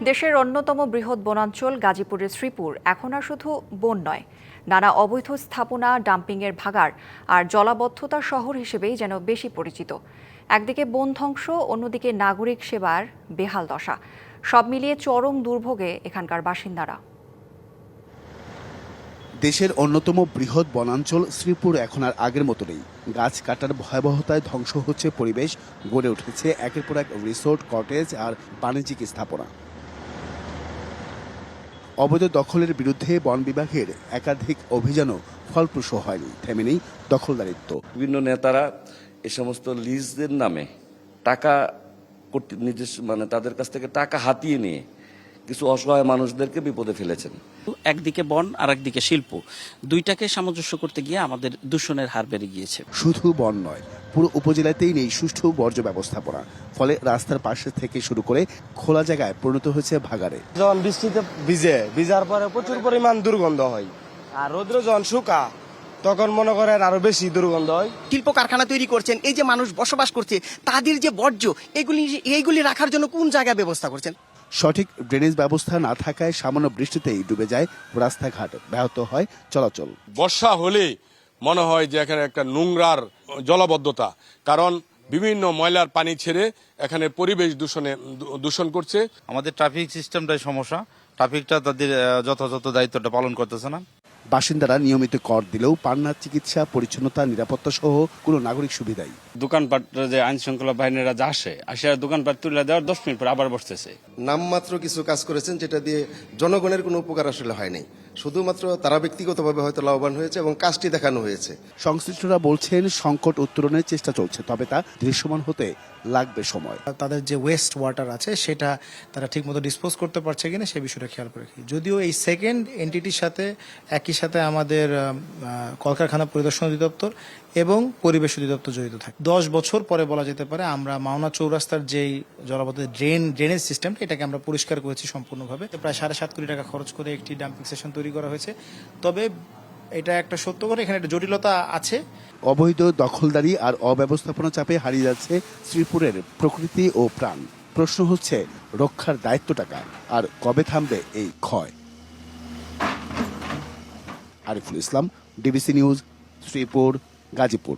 দেশের অন্যতম বৃহৎ বনাঞ্চল গাজীপুরের শ্রীপুর। এখন আর শুধু বন নয়, নানা অবৈধ স্থাপনা, ডাম্পিংয়ের ভাগার আর জলাবদ্ধতার শহর হিসেবেই যেন বেশি পরিচিত। একদিকে বন ধ্বংস, অন্যদিকে নাগরিক সেবার বেহাল দশা। সব মিলিয়ে চরম দুর্ভোগে এখানকার বাসিন্দারা। দেশের অন্যতম বৃহৎ বনাঞ্চল শ্রীপুর এখন আর আগের মতো নেই। গাছ কাটার ভয়াবহতায় ধ্বংস হচ্ছে পরিবেশ, গড়ে উঠেছে একের পর এক রিসোর্ট, কটেজ আর বাণিজ্যিক স্থাপনা। অবৈধ দখলের বিরুদ্ধে বন বিভাগের একাধিক অভিযানও ফলপ্রসূ হয়নি। থেমে নেই দখলদারিত্ব। বিভিন্ন নেতারা এ সমস্ত লিজদের নামে টাকা নিজস্ব মানে তাদের কাছ থেকে টাকা হাতিয়ে নিয়ে কিছু অসহায় মানুষদেরকে বিপদে ফেলেছেন। একদিকে বন আর একদিকে শিল্প। দুইটাকে সামঞ্জস্য করতে গিয়ে আমাদের দূষণের হার বেড়ে গিয়েছে। শুধু বন নয় পুরো উপজেলাতেই নেই সুষ্ঠু বর্জ্য ব্যবস্থাপনা। ফলে রাস্তার পাশে থেকে শুরু করে খোলা জায়গায় পরিণত হয়েছে ভাগাড়ে। যখন বৃষ্টিতে ভিজে ভিজার পরে প্রচুর পরিমাণ দুর্গন্ধ হয়। আর রৌদ্র যখন শুকা তখন মনে করেন আরও বেশি দুর্গন্ধ হয়। শিল্প কারখানা তৈরি করছেন এই যে মানুষ বসবাস করছে তাদের যে বর্জ্য এগুলি এইগুলি রাখার জন্য কোন জায়গায় ব্যবস্থা করছেন? সঠিক ড্রেনেজ ব্যবস্থা না থাকায় সামান্য বৃষ্টিতেই ডুবে যায় রাস্তাঘাট। ব্যাহত হয় চলাচল। বর্ষা হলে মনে হয় যে এখানে একটা নোংরার জলবদ্ধতা কারণ বিভিন্ন ময়লার পানি ছেড়ে এখানে পরিবেশ দূষণে দূষণ করছে। আমাদের ট্রাফিক সিস্টেমটাই সমস্যা। ট্রাফিকটা তাদের যথাযথ দায়িত্বটা পালন করতেছে না। বাসিন্দারা নিয়মিত কর দিলেও পান না চিকিৎসা পরিচ্ছন্নতা নিরাপত্তা সহ কোনো নাগরিক সুবিধাই। দোকানপাট যে আইন শৃঙ্খলা বাহিনীরা যা আসে আসে দোকানপাট তুলে দেওয়ার দশ মিনিট পর আবার বসতেছে। নামমাত্র কিছু কাজ করেছেন যেটা দিয়ে জনগণের কোনো উপকার আসলে হয়নি শুধুমাত্র তারা ব্যক্তিগতভাবে হয়তো লাভবান হয়েছে এবং কাজটি দেখানো হয়েছে। সংশ্লিষ্টরা বলছেন সংকট উত্তরণের চেষ্টা চলছে তবে তা দৃশ্যমান হতে লাগবে সময়। তাদের যে ওয়েস্ট ওয়াটার আছে সেটা তারা ঠিকমতো ডিসপোজ করতে পারছে কিনা সে বিষয়টা খেয়াল করে রাখি। যদিও এই সেকেন্ড এন্টিটির সাথে একই সাথে আমাদের কলকারখানা পরিদর্শন অধিদপ্তর এবং পরিবেশ অধিদপ্তর জড়িত থাকে। দশ বছর পরে বলা যেতে পারে আমরা মাওনা চৌরাস্তার যেই জলাবদ্ধ ড্রেন ড্রেনেজ সিস্টেমটা এটাকে আমরা পরিষ্কার করেছি সম্পূর্ণভাবে। প্রায় সাড়ে সাত কোটি টাকা খরচ করে একটি ডাম্পিং সেশন তৈরি করা হয়েছে। তবে এটা একটা সত্য করে, এখানে একটা জটিলতা আছে। অবৈধ দখলদারি আর অব্যবস্থাপনা চাপে হারিয়ে যাচ্ছে শ্রীপুরের প্রকৃতি ও প্রাণ। প্রশ্ন হচ্ছে, রক্ষার দায়িত্ব টাকা আর কবে থামবে এই ক্ষয়? Ariful Islam, DBC news, Sreepur, Gazipur.